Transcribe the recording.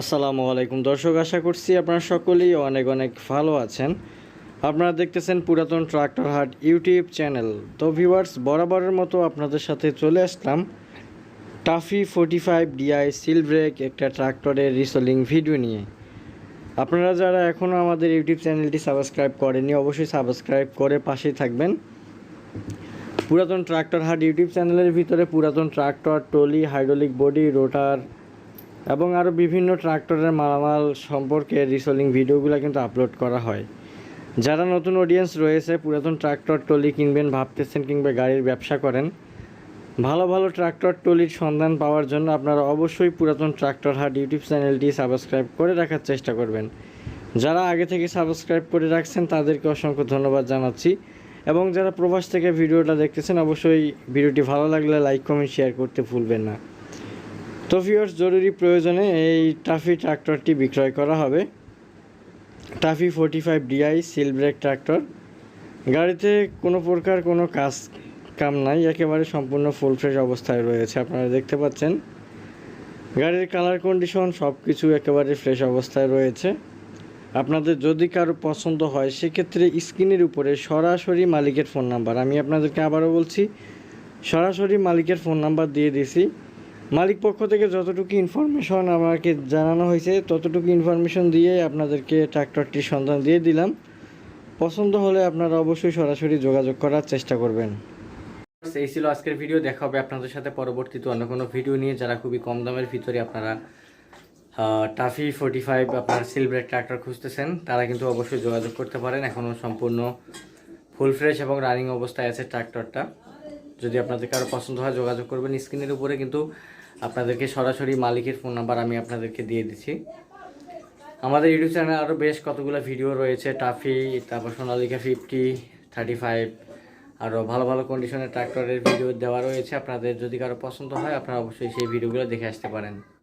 আসসালামু আলাইকুম। দর্শক, আশা করছি আপনারা সকলেই অনেক অনেক ভালো আছেন। আপনারা দেখতেছেন পুরাতন ট্রাক্টর হাট ইউটিউব চ্যানেল। তো ভিউয়ার্স, বরাবরের মতো আপনাদের সাথে চলে আসলাম। TAFE forty five DI seal brake, একটা ট্রাক্টরের রিসোলিং ভিডিও নিয়ে। আপনারা যারা এখনও আমাদের ইউটিউব চ্যানেলটি সাবস্ক্রাইব করেনি অবশ্যই সাবস্ক্রাইব করে পাশেই থাকবেন। পুরাতন ট্রাক্টর হাট ইউটিউব চ্যানেলের ভিতরে পুরাতন tractor trolley hydraulic body, rotor এবং আরও বিভিন্ন ট্রাক্টরের মালামাল সম্পর্কে রিসোলিং ভিডিওগুলো কিন্তু আপলোড করা হয়। যারা নতুন অডিয়েন্স রয়েছে, পুরাতন ট্রাক্টর টলি কিনবেন, ভাবতেছেন কিংবা গাড়ির ব্যবসা করেন, ভালো ভালো ট্রাক্টর টলির সন্ধান পাওয়ার জন্য আপনারা অবশ্যই পুরাতন ট্রাক্টর হাট ইউটিউব চ্যানেলটি সাবস্ক্রাইব করে রাখার চেষ্টা করবেন। যারা আগে থেকে সাবস্ক্রাইব করে রাখছেন, তাদেরকে অসংখ্য ধন্যবাদ জানাচ্ছি। এবং যারা প্রবাস থেকে ভিডিওটা দেখতেছেন, অবশ্যই ভিডিওটি ভালো লাগলে লাইক কমেন্ট শেয়ার করতে ভুলবেন না। তো ভিউয়ার্স জরুরি প্রয়োজনে এই টাফি ট্রাক্টরটি বিক্রয় করা হবে। TAFE forty five DI seal brake tractor গাড়িতে কোনো প্রকার কোনো কাজ কাম নাই, একেবারে সম্পূর্ণ ফুল ফ্রেশ অবস্থায় রয়েছে, আপনারা দেখতে পাচ্ছেন। গাড়ির কালার কন্ডিশন সব কিছু একেবারে ফ্রেশ অবস্থায় রয়েছে। আপনাদের যদি কারও পছন্দ হয়, সেক্ষেত্রে স্ক্রিনের উপরে সরাসরি মালিকের ফোন নাম্বার আমি আপনাদেরকে আবারও বলছি, সরাসরি মালিকের ফোন নাম্বার দিয়ে দিছি। মালিক পক্ষ থেকে যতটুকু ইনফরমেশন আমাকে জানানো হয়েছে, ততটুকু ইনফরমেশন দিয়ে আপনাদেরকে ট্র্যাক্টরটির সন্ধান দিয়ে দিলাম। পছন্দ হলে আপনারা অবশ্যই সরাসরি যোগাযোগ করার চেষ্টা করবেন। এই ছিল আজকের ভিডিও দেখা হবে আপনাদের সাথে পরবর্তীতে অন্য কোনো ভিডিও নিয়ে। যারা খুবই কম দামের ভিতরে আপনারা টাফি ফোর্টি ফাইভ আপনার সিলব্রেক ট্র্যাক্টর খুঁজতেছেন, তারা কিন্তু অবশ্যই যোগাযোগ করতে পারেন। এখনও সম্পূর্ণ ফুল ফ্রেশ এবং রানিং অবস্থায় আছে ট্র্যাক্টরটা যদি আপনাদের কারও পছন্দ হয়, যোগাযোগ করবেন। স্ক্রিনের উপরে কিন্তু আপনাদেরকে সরাসরি মালিকের ফোন নাম্বার আমি আপনাদেরকে দিয়ে দিচ্ছি। আমাদের ইউটিউব চ্যানেলে আরও বেশ কতগুলো ভিডিও রয়েছে, টাফি, তারপর সোনালিকা ফিফটি, থার্টি ফাইভ আরও ভালো ভালো কন্ডিশনের ট্রাক্টরের ভিডিও দেওয়া রয়েছে। আপনাদের যদি কারও পছন্দ হয়, আপনারা অবশ্যই সেই ভিডিওগুলো দেখে আসতে পারেন।